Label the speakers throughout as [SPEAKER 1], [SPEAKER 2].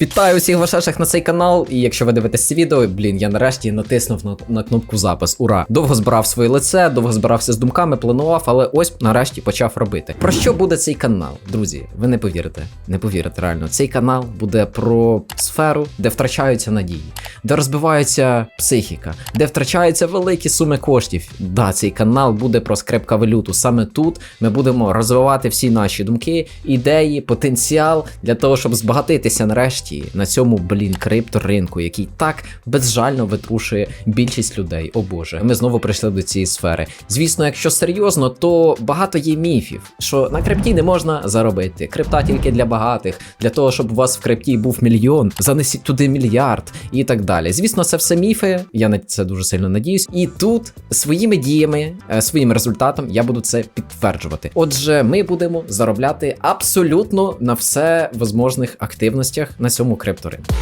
[SPEAKER 1] Вітаю всіх вашешах на цей канал. І якщо ви дивитесь це відео, блін, я нарешті натиснув на, на кнопку запис. Ура! Довго збирав своє лице, довго збирався з думками, планував, але ось нарешті почав робити. Про що буде цей канал? Друзі, ви не повірите, не повірите реально. Цей канал буде про сферу, де втрачаються надії, де розбивається психіка, де втрачаються великі суми коштів. Да, цей канал буде про скрепкавалюту. Саме тут ми будемо розвивати всі наші думки, ідеї, потенціал для того, щоб збагатитися нарешті на цьому блін крипторинку, який так безжально витрушує більшість людей. О Боже, ми знову прийшли до цієї сфери. Звісно, якщо серйозно, то багато є міфів, що на крипті не можна заробити. Крипта тільки для багатих, для того, щоб у вас в крипті був мільйон, занесіть туди мільярд і так далі. Звісно, це все міфи. Я на це дуже сильно надіюсь. І тут своїми діями, е, своїм результатом я буду це підтверджувати. Отже, ми будемо заробляти абсолютно на все возможних активностях на цьому крипторинку.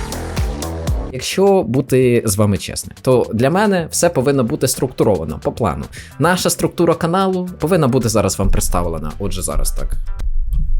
[SPEAKER 1] Якщо бути з вами чесним, то для мене все повинно бути структуровано по плану. Наша структура каналу повинна бути зараз вам представлена. Отже, зараз так.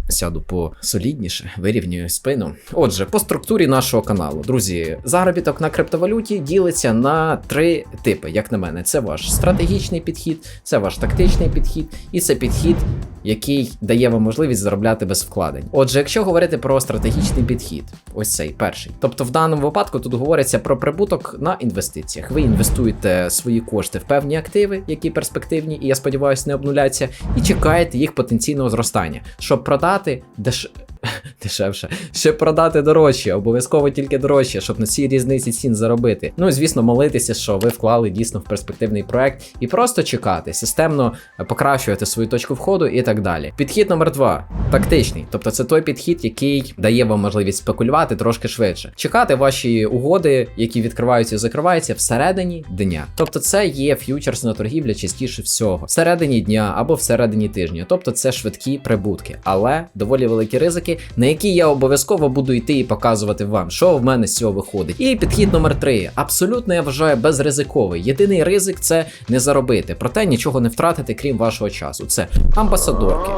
[SPEAKER 1] Сяду по солідніше, вирівнюю спину. Отже, по структурі нашого каналу, друзі, заробіток на криптовалюті ділиться на три типи, як на мене. Це ваш стратегічний підхід, це ваш тактичний підхід, і це підхід, який дає вам можливість заробляти без вкладень. Отже, якщо говорити про стратегічний підхід, ось цей перший. Тобто, в даному випадку тут говориться про прибуток на інвестиціях. Ви інвестуєте свої кошти в певні активи, які перспективні, і я сподіваюся, не обнуляться, і чекаєте їх потенційного зростання, щоб продати деш... дешевше, щоб продати дорожче, обов'язково тільки дорожче, щоб на цій різниці цін заробити. Ну і звісно, молитися, що ви вклали дійсно в перспективний проект, і просто чекати, системно покращувати свою точку входу і так далі. Підхід номер два тактичний, тобто це той підхід, який дає вам можливість спекулювати трошки швидше. Чекати ваші угоди, які відкриваються і закриваються всередині дня. Тобто, це є ф'ючерсна торгівля частіше всього, всередині дня або всередині тижня. Тобто це швидкі прибутки, але доволі великі ризики, на які я обов'язково буду йти і показувати вам, що в мене з цього виходить. І підхід номер три. Абсолютно я вважаю безризиковий. Єдиний ризик це не заробити, проте нічого не втратити, крім вашого часу. Це амбасадорки.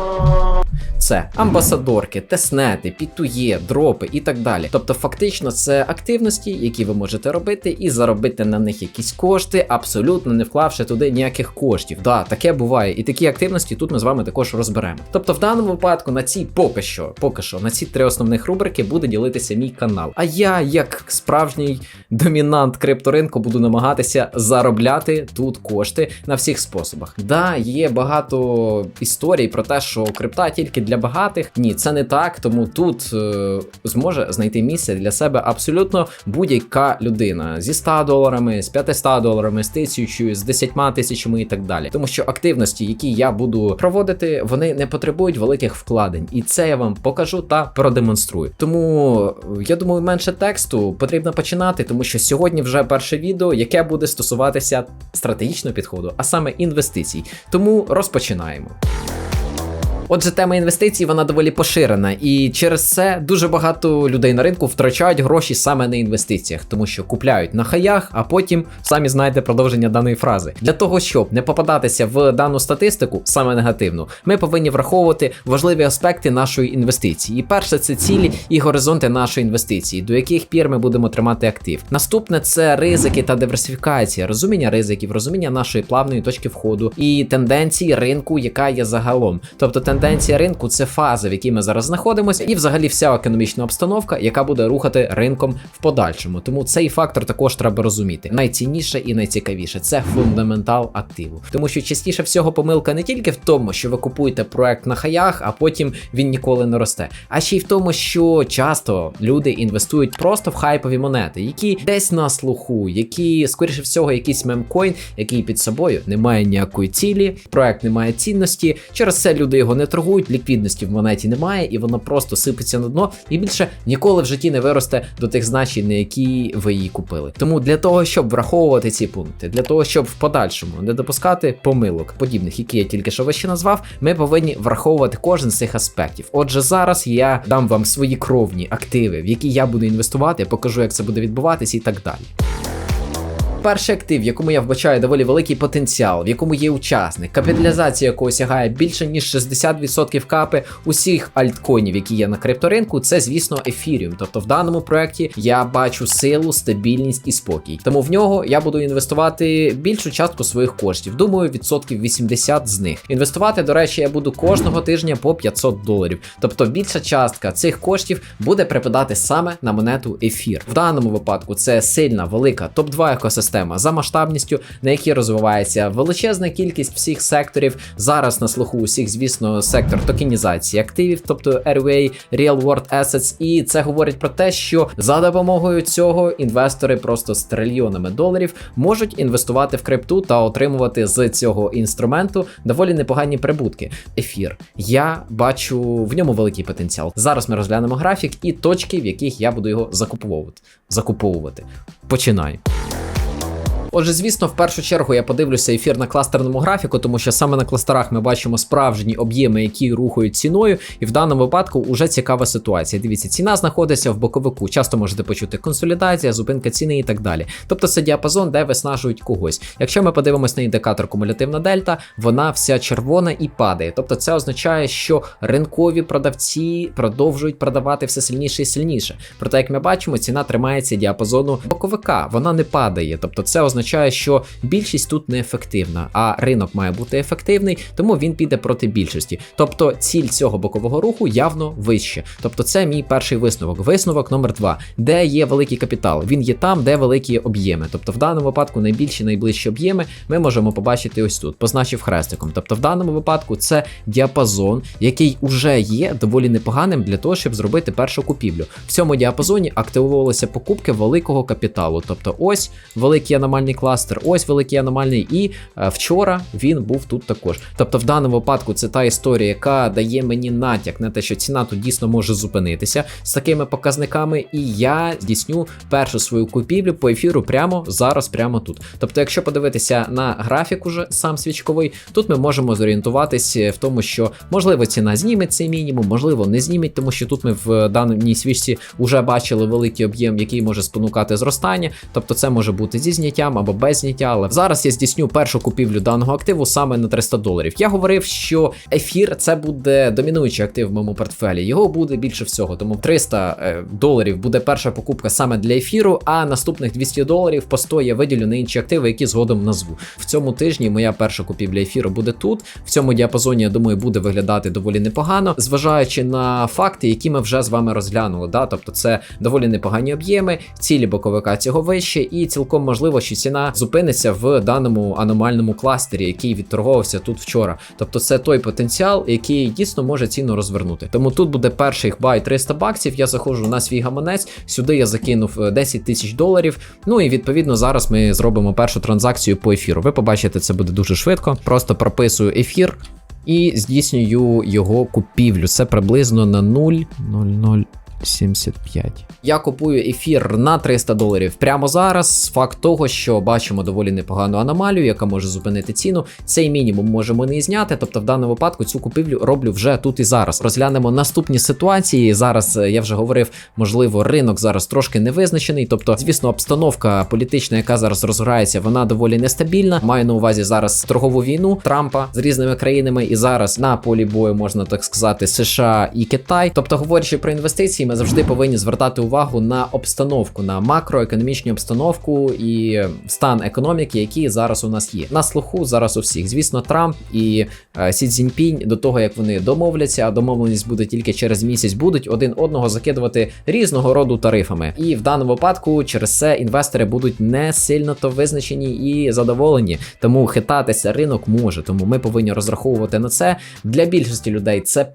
[SPEAKER 1] Це амбасадорки, теснети, пітує, дропи і так далі. Тобто, фактично, це активності, які ви можете робити, і заробити на них якісь кошти, абсолютно не вклавши туди ніяких коштів. Да, таке буває. І такі активності тут ми з вами також розберемо. Тобто, в даному випадку на цій поки що, поки що, на ці три основних рубрики буде ділитися мій канал. А я, як справжній домінант крипторинку, буду намагатися заробляти тут кошти на всіх способах. Да, є багато історій про те, що крипта тільки для багатих. Ні, це не так. Тому тут е, зможе знайти місце для себе абсолютно будь-яка людина зі 100 доларами, з 500 доларами, з тисячою, з 10 тисячами і так далі. Тому що активності, які я буду проводити, вони не потребують великих вкладень, і це я вам покажу та продемонструю. Тому е, я думаю, менше тексту потрібно починати, тому що сьогодні вже перше відео, яке буде стосуватися стратегічного підходу, а саме інвестицій. Тому розпочинаємо. Отже, тема інвестицій вона доволі поширена, і через це дуже багато людей на ринку втрачають гроші саме на інвестиціях, тому що купляють на хаях, а потім самі знаєте продовження даної фрази. Для того щоб не попадатися в дану статистику, саме негативну, ми повинні враховувати важливі аспекти нашої інвестиції. І перше, це цілі і горизонти нашої інвестиції, до яких пір ми будемо тримати актив. Наступне це ризики та диверсифікація, розуміння ризиків, розуміння нашої плавної точки входу і тенденції ринку, яка є загалом. Тобто тенденція ринку це фаза, в якій ми зараз знаходимося, і взагалі вся економічна обстановка, яка буде рухати ринком в подальшому. Тому цей фактор також треба розуміти. Найцінніше і найцікавіше це фундаментал активу. Тому що частіше всього помилка не тільки в тому, що ви купуєте проект на хаях, а потім він ніколи не росте, а ще й в тому, що часто люди інвестують просто в хайпові монети, які десь на слуху, які, скоріше всього, якийсь мемкоін, який під собою не має ніякої цілі, проект не має цінності. Через це люди його не торгують, ліквідності в монеті немає, і воно просто сипеться на дно і більше ніколи в житті не виросте до тих значень, на які ви її купили. Тому для того, щоб враховувати ці пункти, для того, щоб в подальшому не допускати помилок, подібних, які я тільки що вище назвав, ми повинні враховувати кожен з цих аспектів. Отже, зараз я дам вам свої кровні активи, в які я буду інвестувати, покажу, як це буде відбуватися і так далі. Перший актив, в якому я вбачаю доволі великий потенціал, в якому є учасник, капіталізація якого сягає більше ніж 60% капи усіх альткоїнів, які є на крипторинку, це звісно ефіріум. Тобто в даному проєкті я бачу силу, стабільність і спокій. Тому в нього я буду інвестувати більшу частку своїх коштів. Думаю, відсотків 80 з них. Інвестувати, до речі, я буду кожного тижня по 500 доларів. Тобто більша частка цих коштів буде припадати саме на монету ефір. В даному випадку це сильна, велика топ-2 екосистема за масштабністю, на якій розвивається величезна кількість всіх секторів. Зараз на слуху усіх, звісно, сектор токенізації активів, тобто RWA, Real World Assets. І це говорить про те, що за допомогою цього інвестори просто з трильйонами доларів можуть інвестувати в крипту та отримувати з цього інструменту доволі непогані прибутки. Ефір. Я бачу в ньому великий потенціал. Зараз ми розглянемо графік і точки, в яких я буду його закуповувати. Закуповувати. Починаю. Отже, звісно, в першу чергу я подивлюся ефір на кластерному графіку, тому що саме на кластерах ми бачимо справжні об'єми, які рухають ціною, і в даному випадку вже цікава ситуація. Дивіться, ціна знаходиться в боковику. Часто можете почути консолідація, зупинка ціни і так далі. Тобто це діапазон, де виснажують когось. Якщо ми подивимось на індикатор кумулятивна дельта, вона вся червона і падає. Тобто це означає, що ринкові продавці продовжують продавати все сильніше і сильніше. Проте, як ми бачимо, ціна тримається діапазону боковика, вона не падає. Тобто, це означає, що більшість тут неефективна, а ринок має бути ефективний, тому він піде проти більшості. Тобто, ціль цього бокового руху явно вище. Тобто, це мій перший висновок. Висновок номер два, де є великий капітал. Він є там, де великі об'єми. Тобто, в даному випадку найбільші найближчі об'єми ми можемо побачити ось тут, позначив хрестиком. Тобто, в даному випадку це діапазон, який уже є доволі непоганим для того, щоб зробити першу купівлю. В цьому діапазоні активувалися покупки великого капіталу. Тобто, ось великий аномальний кластер, ось великий аномальний, і е, вчора він був тут також. Тобто, в даному випадку це та історія, яка дає мені натяк на те, що ціна тут дійсно може зупинитися з такими показниками, і я здійсню першу свою купівлю по ефіру прямо зараз, прямо тут. Тобто, якщо подивитися на графік уже сам свічковий, тут ми можемо зорієнтуватись в тому, що можливо ціна зніме цей мінімум, можливо, не зніметь, тому що тут ми в даній свічці вже бачили великий об'єм, який може спонукати зростання. Тобто, це може бути зі зняттям або без зняття. Але зараз я здійсню першу купівлю даного активу саме на 300 доларів. Я говорив, що ефір це буде домінуючий актив в моєму портфелі. Його буде більше всього, тому 300 е, доларів буде перша покупка саме для ефіру, а наступних 200 доларів по 100 я виділю на інші активи, які згодом назву. В цьому тижні моя перша купівля ефіру буде тут. В цьому діапазоні, я думаю, буде виглядати доволі непогано, зважаючи на факти, які ми вже з вами розглянули. Да? Тобто це доволі непогані об'єми, цілі боковика цього вище, і цілком можливо, що ціна зупиниться в даному аномальному кластері, який відторговувався тут вчора. Тобто це той потенціал, який дійсно може ціну розвернути. Тому тут буде перший бай 300 баксів. Я заходжу на свій гаманець. Сюди я закинув 10 тисяч доларів. Ну і відповідно зараз ми зробимо першу транзакцію по ефіру. Ви побачите, це буде дуже швидко. Просто прописую ефір. І здійснюю його купівлю. Це приблизно на 0,0075. Я купую ефір на 300 доларів прямо зараз. Факт того, що бачимо доволі непогану аномалію, яка може зупинити ціну. Цей мінімум можемо не зняти. Тобто, в даному випадку цю купівлю роблю вже тут і зараз. Розглянемо наступні ситуації. Зараз е, я вже говорив, можливо, ринок зараз трошки невизначений. Тобто, звісно, обстановка політична, яка зараз розгорається, вона доволі нестабільна. Маю на увазі зараз торгову війну Трампа з різними країнами, і зараз на полі бою можна так сказати США і Китай. Тобто, говорячи про інвестиції, ми завжди повинні звертати увагу на обстановку, на макроекономічну обстановку і стан економіки, який зараз у нас є. На слуху зараз у всіх. Звісно, Трамп і е, Сі Цзіньпінь до того, як вони домовляться, а домовленість буде тільки через місяць, будуть один одного закидувати різного роду тарифами. І в даному випадку через це інвестори будуть не сильно то визначені і задоволені. Тому хитатися ринок може. Тому ми повинні розраховувати на це. Для більшості людей це.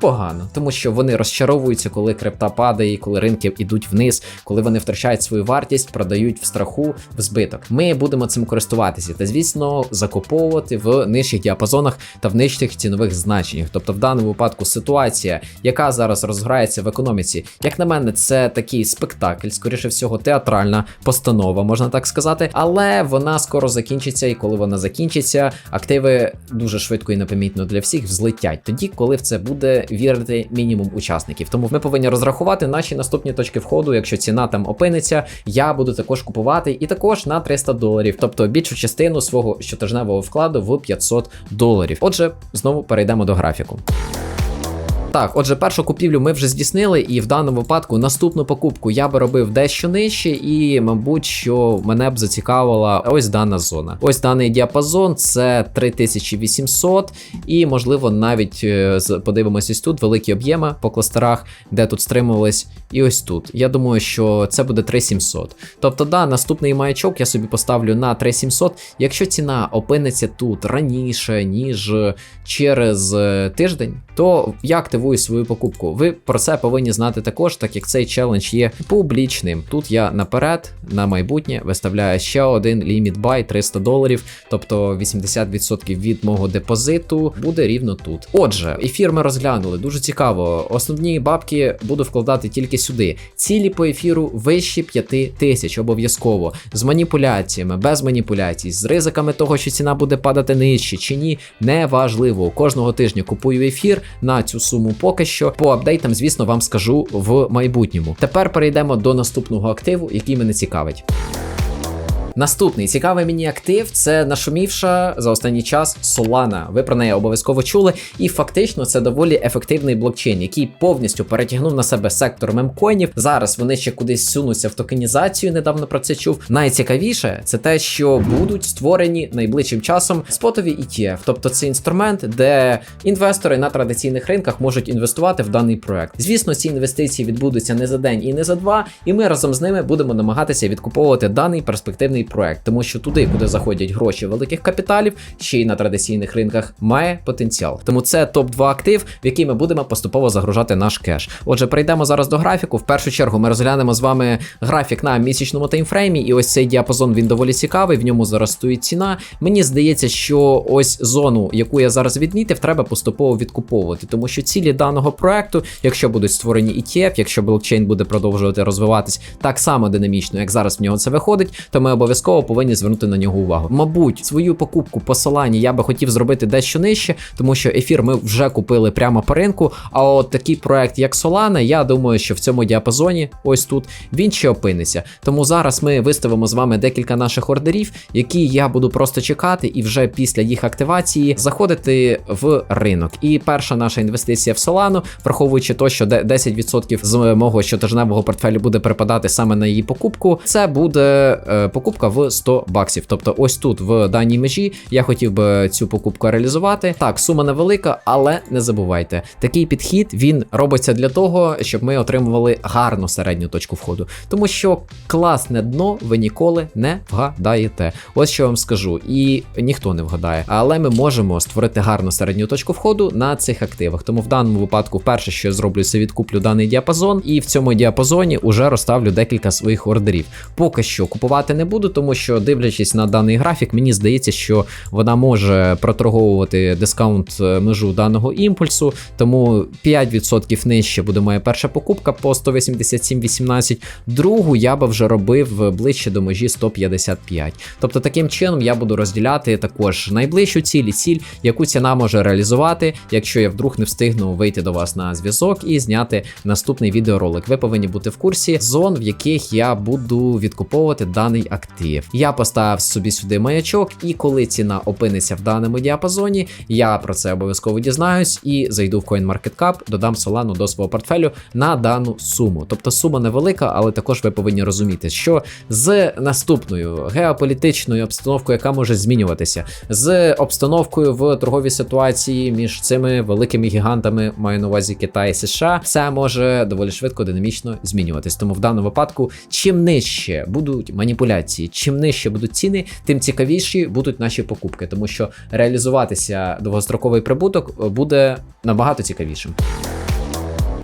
[SPEAKER 1] Погано, тому що вони розчаровуються, коли крипта падає, коли ринки йдуть вниз, коли вони втрачають свою вартість, продають в страху в збиток. Ми будемо цим користуватися та, звісно, закуповувати в нижчих діапазонах та в нижчих цінових значеннях. Тобто, в даному випадку ситуація, яка зараз розграється в економіці, як на мене, це такий спектакль, скоріше всього, театральна постанова, можна так сказати, але вона скоро закінчиться, і коли вона закінчиться, активи дуже швидко і непомітно для всіх взлетять. Тоді, коли в це буде вірити мінімум учасників. Тому ми повинні розрахувати наші наступні точки входу. Якщо ціна там опиниться, я буду також купувати і також на 300 доларів, тобто більшу частину свого щотижневого вкладу в 500 доларів. Отже, знову перейдемо до графіку. Так, отже, першу купівлю ми вже здійснили, і в даному випадку наступну покупку я би робив дещо нижче, і, мабуть, що мене б зацікавила ось дана зона. Ось даний діапазон це 3800, і, можливо, навіть е, подивимось ось тут великі об'єми по кластерах, де тут стримувались, і ось тут. Я думаю, що це буде 3700. Тобто, да, наступний маячок я собі поставлю на 3700. Якщо ціна опиниться тут раніше, ніж через е, тиждень, то я активую свою покупку. Ви про це повинні знати також, так як цей челендж є публічним. Тут я наперед на майбутнє виставляю ще один ліміт бай 300 доларів, тобто 80% від мого депозиту буде рівно тут. Отже, ефір ми розглянули, дуже цікаво. Основні бабки буду вкладати тільки сюди. Цілі по ефіру вище 5 тисяч обов'язково з маніпуляціями, без маніпуляцій, з ризиками того, що ціна буде падати нижче чи ні, неважливо. Кожного тижня купую ефір на цю суму поки що. По апдейтам, звісно, вам скажу в майбутньому. Тепер перейдемо до наступного активу, який мене цікавить. Наступний цікавий мені актив це нашумівша за останній час Solana. Ви про неї обов'язково чули. І фактично це доволі ефективний блокчейн, який повністю перетягнув на себе сектор мемкоїнів. Зараз вони ще кудись сунуться в токенізацію. Недавно про це чув. Найцікавіше це те, що будуть створені найближчим часом спотові ETF. Тобто це інструмент, де інвестори на традиційних ринках можуть інвестувати в даний проект. Звісно, ці інвестиції відбудуться не за день і не за два, і ми разом з ними будемо намагатися відкуповувати даний перспективний проект, тому що туди, куди заходять гроші великих капіталів, ще й на традиційних ринках, має потенціал. Тому це топ 2 актив, в який ми будемо поступово загружати наш кеш. Отже, перейдемо зараз до графіку. В першу чергу ми розглянемо з вами графік на місячному таймфреймі, і ось цей діапазон він доволі цікавий. В ньому зараз стоїть ціна. Мені здається, що ось зону, яку я зараз відмітив, треба поступово відкуповувати, тому що цілі даного проекту, якщо будуть створені ETF, якщо блокчейн буде продовжувати розвиватись так само динамічно, як зараз в нього це виходить, то ми обов'язково повинні звернути на нього увагу. Мабуть, свою покупку по Solana я би хотів зробити дещо нижче, тому що ефір ми вже купили прямо по ринку. А от такий проект, як Solana, я думаю, що в цьому діапазоні, ось тут, він ще опиниться. Тому зараз ми виставимо з вами декілька наших ордерів, які я буду просто чекати, і вже після їх активації заходити в ринок. І перша наша інвестиція в Solana, враховуючи то, що де- 10% з мого щотижневого портфелю буде припадати саме на її покупку, це буде е, покупка в 100 баксів. Тобто, ось тут в даній межі я хотів би цю покупку реалізувати. Так, сума невелика, але не забувайте, такий підхід він робиться для того, щоб ми отримували гарну середню точку входу. Тому що класне дно ви ніколи не вгадаєте. Ось що вам скажу, і ніхто не вгадає. Але ми можемо створити гарну середню точку входу на цих активах. Тому в даному випадку, перше, що я зроблю, це відкуплю даний діапазон, і в цьому діапазоні уже розставлю декілька своїх ордерів. Поки що купувати не буду, тому що дивлячись на даний графік, мені здається, що вона може проторговувати дискаунт е, межу даного імпульсу. Тому 5% нижче буде моя перша покупка по 187,18. Другу я би вже робив ближче до межі 155. Тобто таким чином я буду розділяти також найближчу ціль і ціль, яку ціна може реалізувати, якщо я вдруг не встигну вийти до вас на зв'язок і зняти наступний відеоролик. Ви повинні бути в курсі зон, в яких я буду відкуповувати даний актив. Я поставив собі сюди маячок, і коли ціна опиниться в даному діапазоні, я про це обов'язково дізнаюсь і зайду в CoinMarketCap, додам Solana до свого портфелю на дану суму. Тобто сума невелика, але також ви повинні розуміти, що з наступною геополітичною обстановкою, яка може змінюватися, з обстановкою в торговій ситуації між цими великими гігантами, маю на увазі Китай і США, все може доволі швидко, динамічно змінюватись. Тому в даному випадку, чим нижче будуть маніпуляції, чим нижче будуть ціни, тим цікавіші будуть наші покупки, тому що реалізуватися довгостроковий прибуток буде набагато цікавішим.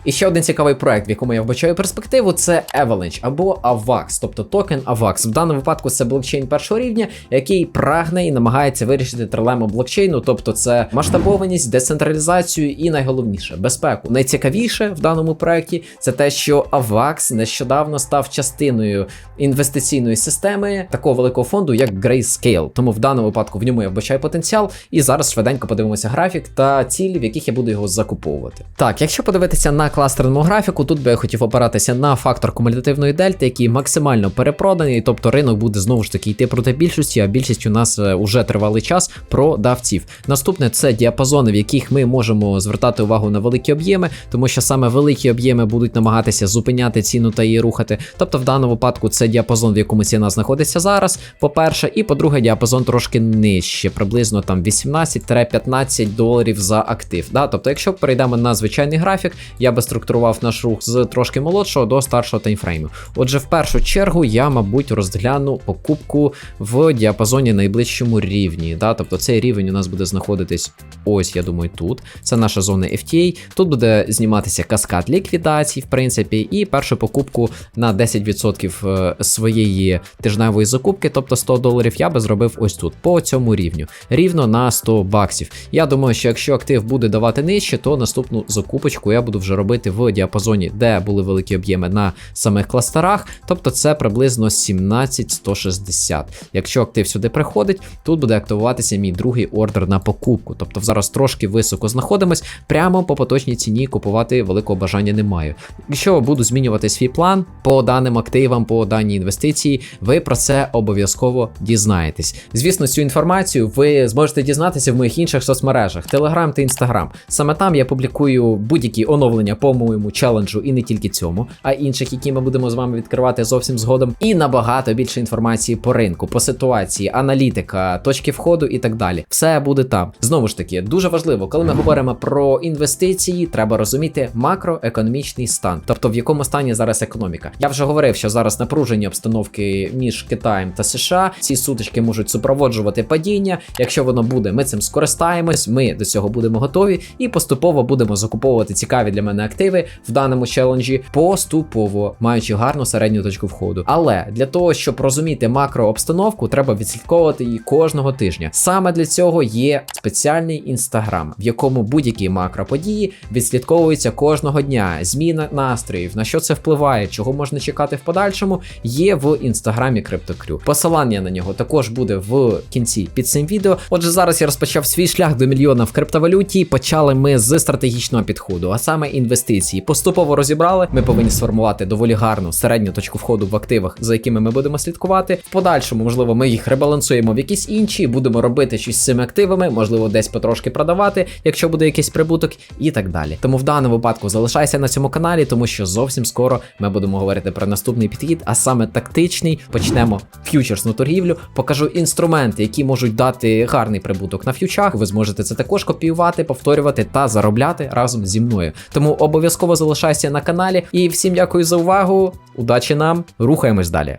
[SPEAKER 1] І ще один цікавий проект, в якому я вбачаю перспективу, це Avalanche або AVAX, тобто токен AVAX. В даному випадку це блокчейн першого рівня, який прагне і намагається вирішити трилему блокчейну, тобто це масштабованість, децентралізацію і найголовніше безпеку. Найцікавіше в даному проекті це те, що AVAX нещодавно став частиною інвестиційної системи такого великого фонду, як Grayscale. Тому в даному випадку в ньому я вбачаю потенціал. І зараз швиденько подивимося графік та цілі, в яких я буду його закуповувати. Так, якщо подивитися на кластерному графіку, тут би я хотів опиратися на фактор кумулятивної дельти, який максимально перепроданий, тобто ринок буде знову ж таки йти проти більшості, а більшість у нас е, уже тривалий час продавців. Наступне це діапазони, в яких ми можемо звертати увагу на великі об'єми, тому що саме великі об'єми будуть намагатися зупиняти ціну та її рухати. Тобто, в даному випадку це діапазон, в якому ціна знаходиться зараз. По-перше, і по-друге, діапазон трошки нижче, приблизно там 18-15 доларів за актив. Да? Тобто, якщо перейдемо на звичайний графік, я би структурував наш рух з трошки молодшого до старшого таймфрейму. Отже, в першу чергу я, мабуть, розгляну покупку в діапазоні найближчому рівні. Да? Тобто цей рівень у нас буде знаходитись ось, я думаю, тут. Це наша зона FTA. Тут буде зніматися каскад ліквідацій, в принципі, і першу покупку на 10% е, своєї тижневої закупки, тобто 100 доларів, я би зробив ось тут, по цьому рівню, рівно на 100 баксів. Я думаю, що якщо актив буде давати нижче, то наступну закупочку я буду вже робити в діапазоні, де були великі об'єми на самих кластерах, тобто це приблизно 17160. Якщо актив сюди приходить, тут буде активуватися мій другий ордер на покупку. Тобто зараз трошки високо знаходимось, прямо по поточній ціні купувати великого бажання не маю. Якщо буду змінювати свій план по даним активам, по даній інвестиції, ви про це обов'язково дізнаєтесь. Звісно, цю інформацію ви зможете дізнатися в моїх інших соцмережах: Telegram та Instagram. Саме там я публікую будь-які оновлення по моєму челенджу і не тільки цьому, а інших, які ми будемо з вами відкривати зовсім згодом. І набагато більше інформації по ринку, по ситуації, аналітика, точки входу і так далі. Все буде там. Знову ж таки, дуже важливо, коли ми говоримо про інвестиції, треба розуміти макроекономічний стан, тобто в якому стані зараз економіка. Я вже говорив, що зараз напружені обстановки між Китаєм та США. Ці сутички можуть супроводжувати падіння. Якщо воно буде, ми цим скористаємось. Ми до цього будемо готові і поступово будемо закуповувати цікаві для мене активи в даному челенджі, поступово маючи гарну середню точку входу. Але для того, щоб розуміти макрообстановку, треба відслідковувати її кожного тижня. Саме для цього є спеціальний інстаграм, в якому будь-які макроподії відслідковуються кожного дня. Зміна настроїв, на що це впливає, чого можна чекати в подальшому, є в інстаграмі CryptoCrew. Посилання на нього також буде в кінці під цим відео. Отже, зараз я розпочав свій шлях до мільйона в криптовалюті. Почали ми з стратегічного підходу, а саме інвестиції. Поступово розібрали. Ми повинні сформувати доволі гарну середню точку входу в активах, за якими ми будемо слідкувати. В подальшому, можливо, ми їх ребалансуємо в якісь інші, будемо робити щось з цими активами, можливо, десь потрошки продавати, якщо буде якийсь прибуток, і так далі. Тому в даному випадку залишайся на цьому каналі, тому що зовсім скоро ми будемо говорити про наступний підхід, а саме тактичний. Почнемо ф'ючерсну торгівлю. Покажу інструменти, які можуть дати гарний прибуток на ф'ючах. Ви зможете це також копіювати, повторювати та заробляти разом зі мною. Тому обов'язково залишайся на каналі. І всім дякую за увагу. Удачі нам! Рухаємось далі.